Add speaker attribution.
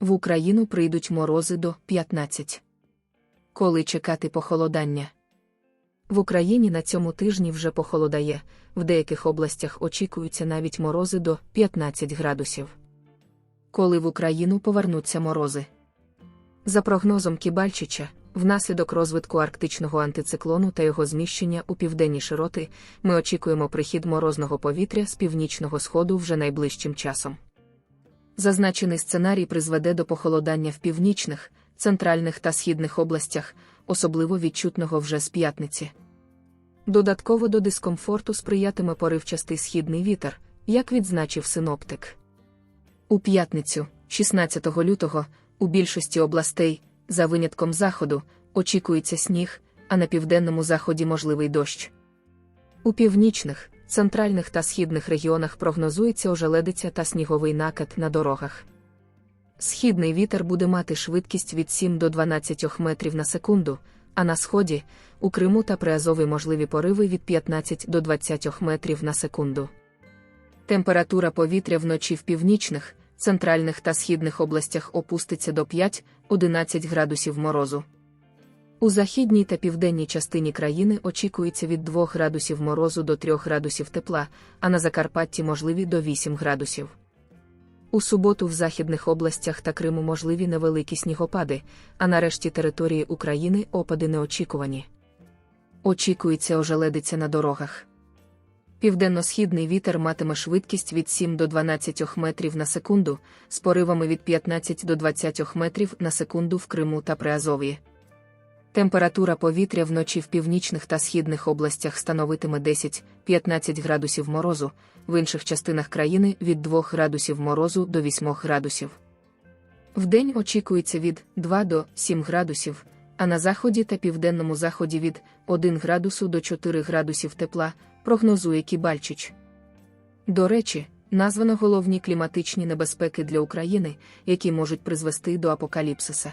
Speaker 1: В Україну прийдуть морози до 15. Коли чекати похолодання? В Україні на цьому тижні вже похолодає, в деяких областях очікуються навіть морози до 15 градусів. Коли в Україну повернуться морози? За прогнозом Кібальчича, внаслідок розвитку арктичного антициклону та його зміщення у південні широти, ми очікуємо прихід морозного повітря з північного сходу вже найближчим часом. Зазначений сценарій призведе до похолодання в північних, центральних та східних областях, особливо відчутного вже з п'ятниці. Додатково до дискомфорту сприятиме поривчастий східний вітер, як відзначив синоптик. У п'ятницю, 16 лютого, у більшості областей, за винятком заходу, очікується сніг, а на південному заході можливий дощ. У північних, центральних та східних регіонах прогнозується ожеледиця та сніговий накат на дорогах. Східний вітер буде мати швидкість від 7 до 12 метрів на секунду, а на сході, у Криму та Приазові можливі пориви від 15 до 20 метрів на секунду. Температура повітря вночі в північних, центральних та східних областях опуститься до 5-11 градусів морозу. У західній та південній частині країни очікується від 2 градусів морозу до 3 градусів тепла, а на Закарпатті можливі до 8 градусів. У суботу в західних областях та Криму можливі невеликі снігопади, а на решті території України опади неочікувані. Очікується ожеледиця на дорогах. Південно-східний вітер матиме швидкість від 7 до 12 метрів на секунду, з поривами від 15 до 20 метрів на секунду в Криму та Приазов'ї. Температура повітря вночі в північних та східних областях становитиме 10-15 градусів морозу, в інших частинах країни від 2 градусів морозу до 8 градусів. Вдень очікується від 2 до 7 градусів, а на заході та південному заході від 1 градусу до 4 градусів тепла, прогнозує Кібальчич. До речі, названо головні кліматичні небезпеки для України, які можуть призвести до апокаліпсиса.